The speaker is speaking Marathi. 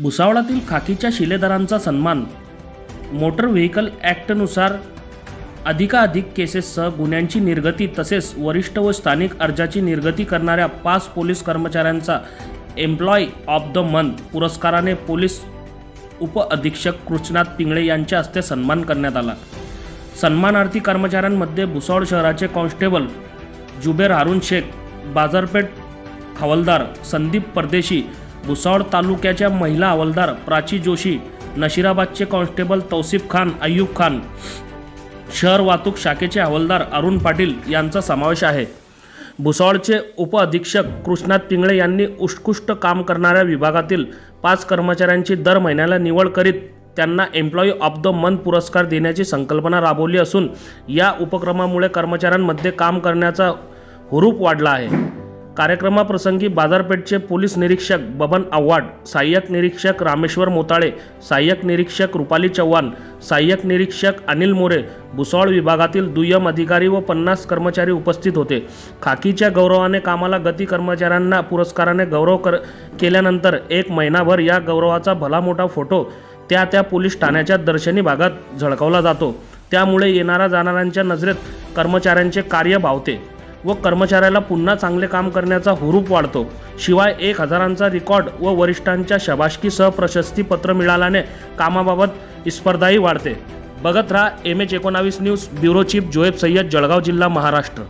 भुसावळातील खाकीच्या शिलेदारांचा सन्मान. मोटर व्हेकल ॲक्टनुसार अधिकाधिक केसेससह गुन्ह्यांची निर्गती तसेच वरिष्ठ व स्थानिक अर्जाची निर्गती करणाऱ्या पाच पोलीस कर्मचाऱ्यांचा एम्प्लॉय ऑफ द मंथ पुरस्काराने पोलीस उपअधीक्षक कृष्णात पिंगळे यांच्या हस्ते सन्मान करण्यात आला. सन्मानार्थी कर्मचाऱ्यांमध्ये भुसावळ शहराचे कॉन्स्टेबल जुबेर हारून शेख बाजारपेठ हवालदार संदीप परदेशी भुसावळ तालुक्याच्या महिला हवालदार प्राची जोशी नशिराबादचे कॉन्स्टेबल तौसिफ खान अय्यूब खान शहर वाहतूक शाखेचे हवालदार अरुण पाटील यांचा समावेश आहे. भुसावळचे उपअधीक्षक कृष्णात पिंगळे यांनी उत्कृष्ट काम करणाऱ्या विभागातील पाच कर्मचाऱ्यांची दर महिन्याला निवड करीत त्यांना एम्प्लॉई ऑफ द मंथ पुरस्कार देण्याची संकल्पना राबवली असून या उपक्रमामुळे कर्मचाऱ्यांमध्ये काम करण्याचा हुरूप वाढला आहे. कार्यक्रमाप्रसंगी बाजारपेठचे पोलीस निरीक्षक बबन आव्हाड सहाय्यक निरीक्षक रामेश्वर मोताळे सहाय्यक निरीक्षक रुपाली चव्हाण सहाय्यक निरीक्षक अनिल मोरे भुसावळ विभागातील दुय्यम अधिकारी व पन्नास कर्मचारी उपस्थित होते. खाकीच्या गौरवाने कामाला गती कर्मचाऱ्यांना पुरस्काराने गौरव कर केल्यानंतर एक महिनाभर या गौरवाचा भला मोठा फोटो त्या त्या पोलीस ठाण्याच्या दर्शनी भागात झळकवला जातो. त्यामुळे येणाऱ्या जाणाऱ्यांच्या नजरेत कर्मचाऱ्यांचे कार्य भावते. व कर्मचाऱ्याला पुन्हा चांगले काम करण्याचा हुरूप वाढतो. शिवाय एक हजारांचा रेकॉर्ड व वरिष्ठांच्या शबाशकीसह प्रशस्तीपत्र मिळाल्याने कामाबाबत स्पर्धाही वाढते. बघत राहा एम एच एकोणावीस news bureau chief Joeb Sayyad Jalgaon जिल्हा महाराष्ट्र.